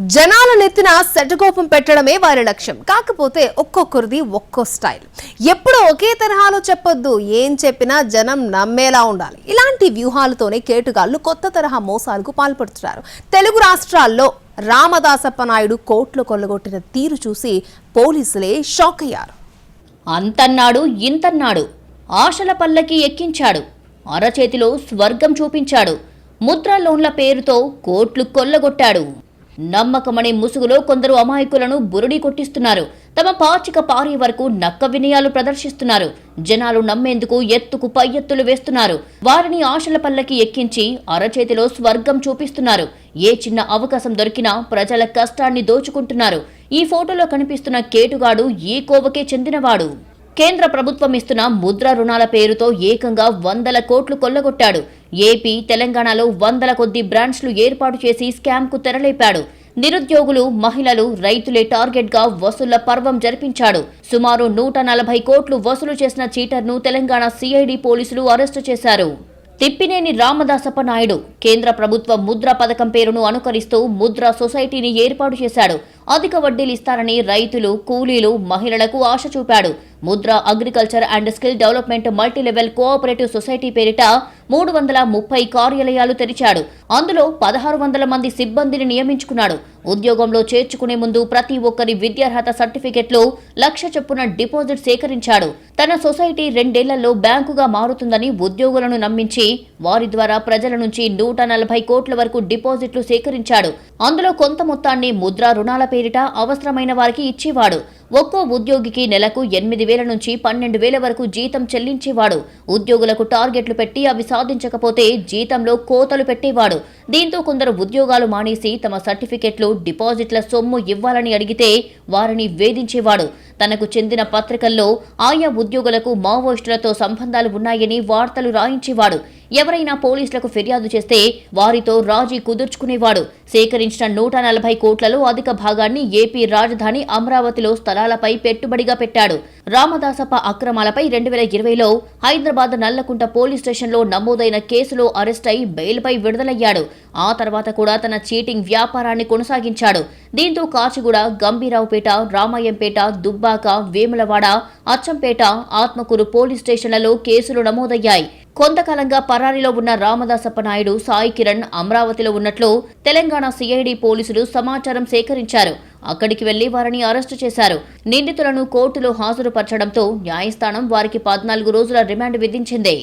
జనాల నెత్తిన సెటకోపం పెట్టడమే వారి లక్ష్యం. కాకపోతే ఒక్కొక్కరిది ఒక్కో స్టైల్. ఎప్పుడు ఒకే తరహాలో చెప్పొద్దు. ఏం చెప్పినా జనం నమ్మేలా ఉండాలి. ఇలాంటి వ్యూహాలతోనే కేటుగాళ్ళు కొత్త తరహా మోసాలకు పాల్పడుతున్నారు. తెలుగు రాష్ట్రాల్లో రామదాసప్ప నాయుడు కోట్లు కొల్లగొట్టిన తీరు చూసి పోలీసులే షాక్ అయ్యారు. అంతన్నాడు ఇంతన్నాడు. ఆశల పల్లకి ఎక్కించాడు. అరచేతిలో స్వర్గం చూపించాడు. ముద్రా లోన్ల పేరుతో కోట్లు కొల్లగొట్టాడు. నమ్మకమనే ముసుగులో కొందరు అమాయకులను బురుడి కొట్టిస్తున్నారు. తమ పాచిక పారే వరకు నక్క వినయాలు ప్రదర్శిస్తున్నారు. జనాలు నమ్మేందుకు ఎత్తుకు పై ఎత్తులు వేస్తున్నారు. వారిని ఆశల పల్లకి ఎక్కించి అరచేతిలో స్వర్గం చూపిస్తున్నారు. ఏ చిన్న అవకాశం దొరికినా ప్రజల కష్టాన్ని దోచుకుంటున్నారు. ఈ ఫోటోలో కనిపిస్తున్న కేటుగాడు ఈ కోవకే చెందినవాడు. కేంద్ర ప్రభుత్వం ఇస్తున్న ముద్ర రుణాల పేరుతో ఏకంగా వందల కోట్లు కొల్లగొట్టాడు. ఏపీ తెలంగాణలో వందల కొద్ది బ్రాంచ్లు ఏర్పాటు చేసి స్కామ్కు తెరలేపాడు. నిరుద్యోగులు మహిళలు రైతులే టార్గెట్గా వసూళ్ళ పర్వం జరిపించాడు. సుమారు నూట నలభై కోట్లు వసూలు చేసిన చీటర్ను తెలంగాణ సిఐడి పోలీసులు అరెస్టు చేశారు. తిప్పినేని రామదాసప్ప నాయుడు కేంద్ర ప్రభుత్వ ముద్ర పథకం పేరును అనుకరిస్తూ ముద్ర సొసైటీని ఏర్పాటు చేశాడు. అధిక వడ్డీలు ఇస్తారని రైతులు కూలీలు మహిళలకు ఆశ చూపాడు. Mudra agriculture and skill development multilevel cooperative society పేరిట మూడు వందల ముప్పై కార్యాలయాలు తెరిచాడు. అందులో పదహారు వందల మంది సిబ్బందిని నియమించుకున్నాడు. ఉద్యోగంలో చేర్చుకునే ముందు ప్రతి ఒక్కరి విద్యార్హత సర్టిఫికెట్లు లక్ష చొప్పున డిపాజిట్ సేకరించాడు. తన సొసైటీ రెండేళ్ళలో బ్యాంకుగా మారుతుందని ఉద్యోగులను నమ్మించి వారి ద్వారా ప్రజల నుంచి నూట నలభై కోట్ల వరకు డిపాజిట్లు సేకరించాడు. అందులో కొంత మొత్తాన్ని ముద్రా రుణాల పేరిట అవసరమైన వారికి ఇచ్చేవాడు. ఒక్కో ఉద్యోగికి నెలకు ఎనిమిది వేల నుంచి పన్నెండు వేల వరకు జీతం చెల్లించేవాడు. ఉద్యోగులకు టార్గెట్లు పెట్టి అవి సాధించకపోతే జీతంలో కోతలు పెట్టేవాడు. దీంతో కొందరు ఉద్యోగాలు మానేసి తమ సర్టిఫికెట్లు డిపాజిట్ల సొమ్ము ఇవ్వాలని అడిగితే వారిని వేధించేవాడు. తనకు చెందిన పత్రికల్లో ఆయా ఉద్యోగులకు మావోయిస్టులతో సంబంధాలు ఉన్నాయని వార్తలు రాయించేవాడు. ఎవరైనా పోలీసులకు ఫిర్యాదు చేస్తే వారితో రాజీ కుదుర్చుకునేవాడు. సేకరించిన నూట నలభై కోట్లలో అధిక భాగాన్ని ఏపీ రాజధాని అమరావతిలో స్థలాలపై పెట్టుబడిగా పెట్టాడు. రామదాసప్ప అక్రమాలపై రెండు వేల ఇరవైలో హైదరాబాద్ నల్లకుంట పోలీస్ స్టేషన్లో నమోదైన కేసులో అరెస్ట్ అయి బెయిల్పై విడుదలయ్యాడు. ఆ తర్వాత కూడా తన చీటింగ్ వ్యాపారాన్ని కొనసాగించాడు. దీంతో కాచిగూడ గంభీరావుపేట రామాయంపేట దుబ్బాక వేములవాడ అచ్చంపేట ఆత్మకూరు పోలీస్ స్టేషన్లలో కేసులు నమోదయ్యాయి. కొంతకాలంగా పరారీలో ఉన్న రామదాసప్ప నాయుడు సాయి కిరణ్ అమరావతిలో ఉన్నట్లు తెలంగాణ తెలంగాణ సిఐడి పోలీసులు సమాచారం సేకరించారు. అక్కడికి వెళ్ళి వారిని అరెస్టు చేశారు. నిందితులను కోర్టులో హాజరుపరచడంతో న్యాయస్థానం వారికి పద్నాలుగు రోజుల రిమాండ్ విధించింది.